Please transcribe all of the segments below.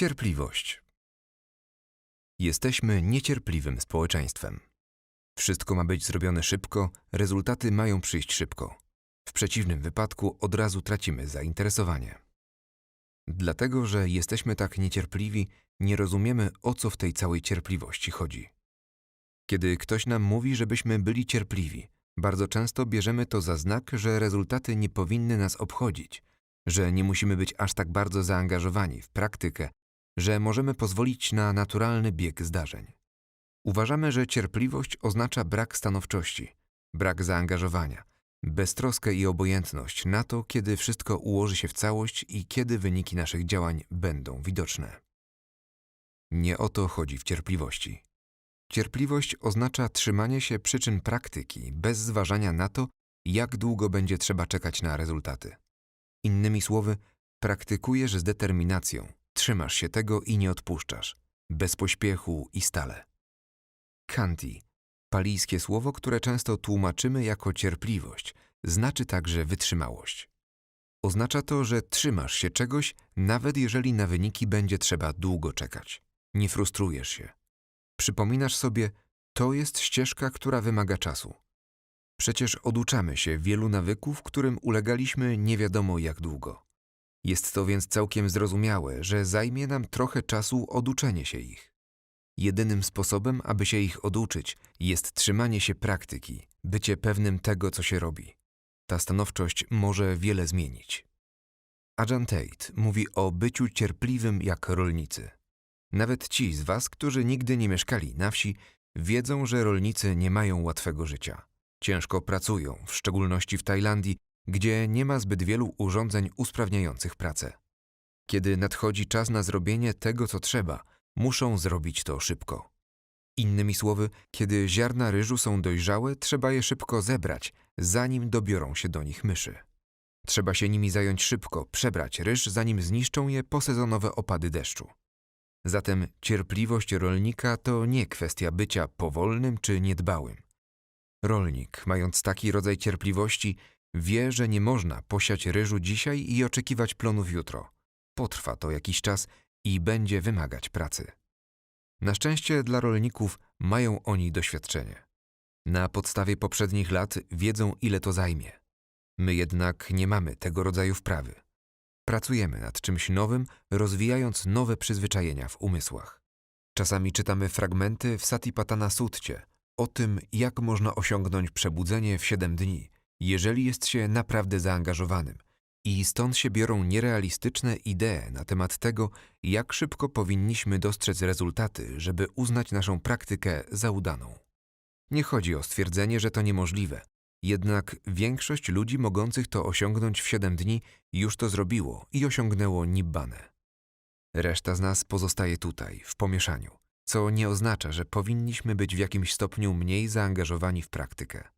Cierpliwość. Jesteśmy niecierpliwym społeczeństwem. Wszystko ma być zrobione szybko, rezultaty mają przyjść szybko. W przeciwnym wypadku od razu tracimy zainteresowanie. Dlatego, że jesteśmy tak niecierpliwi, nie rozumiemy o co w tej całej cierpliwości chodzi. Kiedy ktoś nam mówi, żebyśmy byli cierpliwi, bardzo często bierzemy to za znak, że rezultaty nie powinny nas obchodzić, że nie musimy być aż tak bardzo zaangażowani w praktykę, że możemy pozwolić na naturalny bieg zdarzeń. Uważamy, że cierpliwość oznacza brak stanowczości, brak zaangażowania, beztroskę i obojętność na to, kiedy wszystko ułoży się w całość i kiedy wyniki naszych działań będą widoczne. Nie o to chodzi w cierpliwości. Cierpliwość oznacza trzymanie się przyczyn praktyki bez zważania na to, jak długo będzie trzeba czekać na rezultaty. Innymi słowy, praktykujesz z determinacją, trzymasz się tego i nie odpuszczasz, bez pośpiechu i stale. Kanti, palijskie słowo, które często tłumaczymy jako cierpliwość, znaczy także wytrzymałość. Oznacza to, że trzymasz się czegoś, nawet jeżeli na wyniki będzie trzeba długo czekać. Nie frustrujesz się. Przypominasz sobie, to jest ścieżka, która wymaga czasu. Przecież oduczamy się wielu nawyków, którym ulegaliśmy nie wiadomo jak długo. Jest to więc całkiem zrozumiałe, że zajmie nam trochę czasu oduczenie się ich. Jedynym sposobem, aby się ich oduczyć, jest trzymanie się praktyki, bycie pewnym tego, co się robi. Ta stanowczość może wiele zmienić. Ajan Tate mówi o byciu cierpliwym jak rolnicy. Nawet ci z Was, którzy nigdy nie mieszkali na wsi, wiedzą, że rolnicy nie mają łatwego życia. Ciężko pracują, w szczególności w Tajlandii, gdzie nie ma zbyt wielu urządzeń usprawniających pracę. Kiedy nadchodzi czas na zrobienie tego, co trzeba, muszą zrobić to szybko. Innymi słowy, kiedy ziarna ryżu są dojrzałe, trzeba je szybko zebrać, zanim dobiorą się do nich myszy. Trzeba się nimi zająć szybko, przebrać ryż, zanim zniszczą je posezonowe opady deszczu. Zatem cierpliwość rolnika to nie kwestia bycia powolnym czy niedbałym. Rolnik, mając taki rodzaj cierpliwości, wie, że nie można posiać ryżu dzisiaj i oczekiwać plonów jutro. Potrwa to jakiś czas i będzie wymagać pracy. Na szczęście dla rolników mają oni doświadczenie. Na podstawie poprzednich lat wiedzą, ile to zajmie. My jednak nie mamy tego rodzaju wprawy. Pracujemy nad czymś nowym, rozwijając nowe przyzwyczajenia w umysłach. Czasami czytamy fragmenty w Satipatana Sutcie o tym, jak można osiągnąć przebudzenie w siedem dni, jeżeli jest się naprawdę zaangażowanym. I stąd się biorą nierealistyczne idee na temat tego, jak szybko powinniśmy dostrzec rezultaty, żeby uznać naszą praktykę za udaną. Nie chodzi o stwierdzenie, że to niemożliwe, jednak większość ludzi mogących to osiągnąć w 7 dni już to zrobiło i osiągnęło Nibbanę. Reszta z nas pozostaje tutaj, w pomieszaniu, co nie oznacza, że powinniśmy być w jakimś stopniu mniej zaangażowani w praktykę.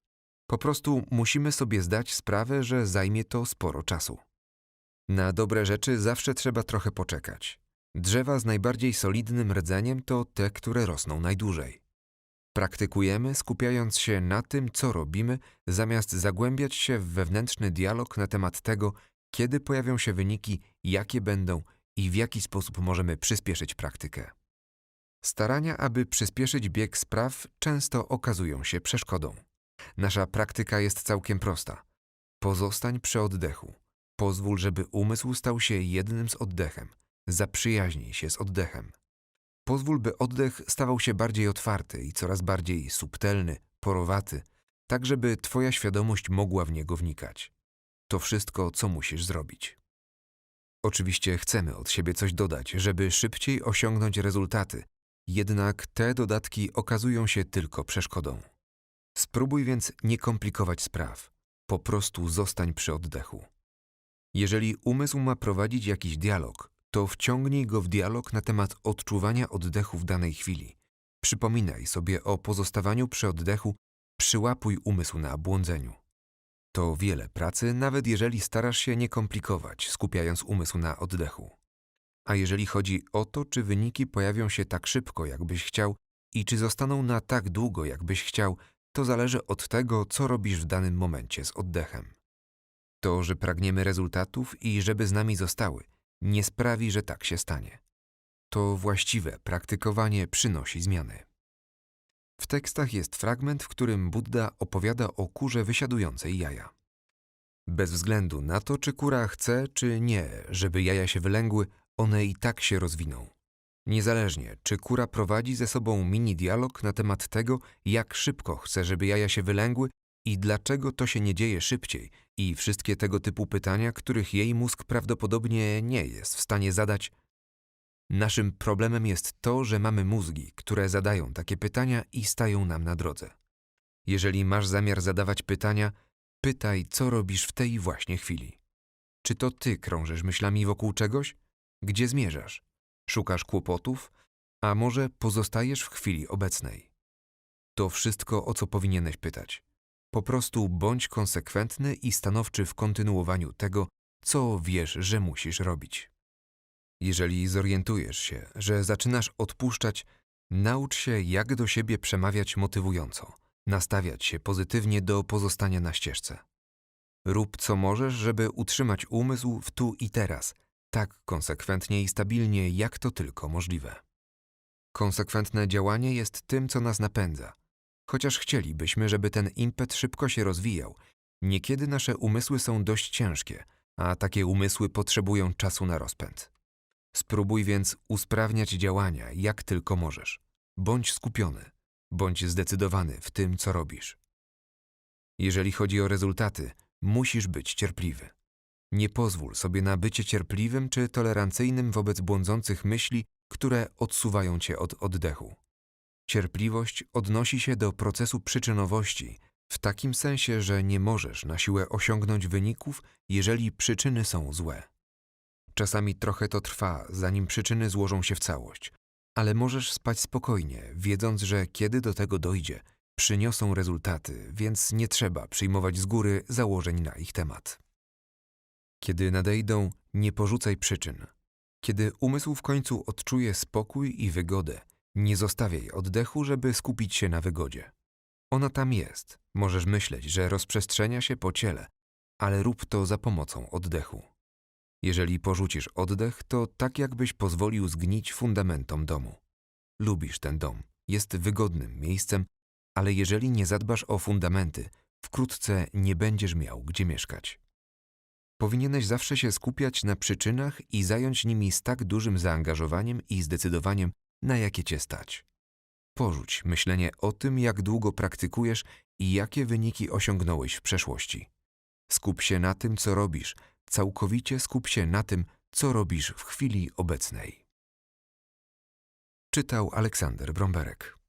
Po prostu musimy sobie zdać sprawę, że zajmie to sporo czasu. Na dobre rzeczy zawsze trzeba trochę poczekać. Drzewa z najbardziej solidnym rdzeniem to te, które rosną najdłużej. Praktykujemy, skupiając się na tym, co robimy, zamiast zagłębiać się w wewnętrzny dialog na temat tego, kiedy pojawią się wyniki, jakie będą i w jaki sposób możemy przyspieszyć praktykę. Starania, aby przyspieszyć bieg spraw, często okazują się przeszkodą. Nasza praktyka jest całkiem prosta. Pozostań przy oddechu. Pozwól, żeby umysł stał się jednym z oddechem. Zaprzyjaźnij się z oddechem. Pozwól, by oddech stawał się bardziej otwarty i coraz bardziej subtelny, porowaty, tak żeby Twoja świadomość mogła w niego wnikać. To wszystko, co musisz zrobić. Oczywiście chcemy od siebie coś dodać, żeby szybciej osiągnąć rezultaty, jednak te dodatki okazują się tylko przeszkodą. Spróbuj więc nie komplikować spraw, po prostu zostań przy oddechu. Jeżeli umysł ma prowadzić jakiś dialog, to wciągnij go w dialog na temat odczuwania oddechu w danej chwili. Przypominaj sobie o pozostawaniu przy oddechu, przyłapuj umysł na błądzeniu. To wiele pracy, nawet jeżeli starasz się nie komplikować, skupiając umysł na oddechu. A jeżeli chodzi o to, czy wyniki pojawią się tak szybko, jakbyś chciał, i czy zostaną na tak długo, jakbyś chciał, to zależy od tego, co robisz w danym momencie z oddechem. To, że pragniemy rezultatów i żeby z nami zostały, nie sprawi, że tak się stanie. to właściwe praktykowanie przynosi zmiany. W tekstach jest fragment, w którym Buddha opowiada o kurze wysiadującej jaja. Bez względu na to, czy kura chce, czy nie, żeby jaja się wylęgły, one i tak się rozwiną. Niezależnie, czy kura prowadzi ze sobą mini dialog na temat tego, jak szybko chce, żeby jaja się wylęgły i dlaczego to się nie dzieje szybciej, i wszystkie tego typu pytania, których jej mózg prawdopodobnie nie jest w stanie zadać. Naszym problemem jest to, że mamy mózgi, które zadają takie pytania i stają nam na drodze. Jeżeli masz zamiar zadawać pytania, pytaj, co robisz w tej właśnie chwili. Czy to ty krążysz myślami wokół czegoś? Gdzie zmierzasz? Szukasz kłopotów? A może pozostajesz w chwili obecnej? To wszystko, o co powinieneś pytać. Po prostu bądź konsekwentny i stanowczy w kontynuowaniu tego, co wiesz, że musisz robić. Jeżeli zorientujesz się, że zaczynasz odpuszczać, naucz się, jak do siebie przemawiać motywująco, nastawiać się pozytywnie do pozostania na ścieżce. Rób co możesz, żeby utrzymać umysł w tu i teraz, tak konsekwentnie i stabilnie, jak to tylko możliwe. Konsekwentne działanie jest tym, co nas napędza. Chociaż chcielibyśmy, żeby ten impet szybko się rozwijał, niekiedy nasze umysły są dość ciężkie, a takie umysły potrzebują czasu na rozpęd. Spróbuj więc usprawniać działania, jak tylko możesz. Bądź skupiony, bądź zdecydowany w tym, co robisz. Jeżeli chodzi o rezultaty, musisz być cierpliwy. Nie pozwól sobie na bycie cierpliwym czy tolerancyjnym wobec błądzących myśli, które odsuwają cię od oddechu. Cierpliwość odnosi się do procesu przyczynowości w takim sensie, że nie możesz na siłę osiągnąć wyników, jeżeli przyczyny są złe. Czasami trochę to trwa, zanim przyczyny złożą się w całość, ale możesz spać spokojnie, wiedząc, że kiedy do tego dojdzie, przyniosą rezultaty, więc nie trzeba przyjmować z góry założeń na ich temat. Kiedy nadejdą, nie porzucaj przyczyn. Kiedy umysł w końcu odczuje spokój i wygodę, nie zostawiaj oddechu, żeby skupić się na wygodzie. Ona tam jest. Możesz myśleć, że rozprzestrzenia się po ciele, ale rób to za pomocą oddechu. Jeżeli porzucisz oddech, to tak jakbyś pozwolił zgnić fundamentom domu. Lubisz ten dom, jest wygodnym miejscem, ale jeżeli nie zadbasz o fundamenty, wkrótce nie będziesz miał gdzie mieszkać. Powinieneś zawsze się skupiać na przyczynach i zająć nimi z tak dużym zaangażowaniem i zdecydowaniem, na jakie cię stać. Porzuć myślenie o tym, jak długo praktykujesz i jakie wyniki osiągnąłeś w przeszłości. Skup się na tym, co robisz, całkowicie skup się na tym, co robisz w chwili obecnej. Czytał Aleksander Bromberek.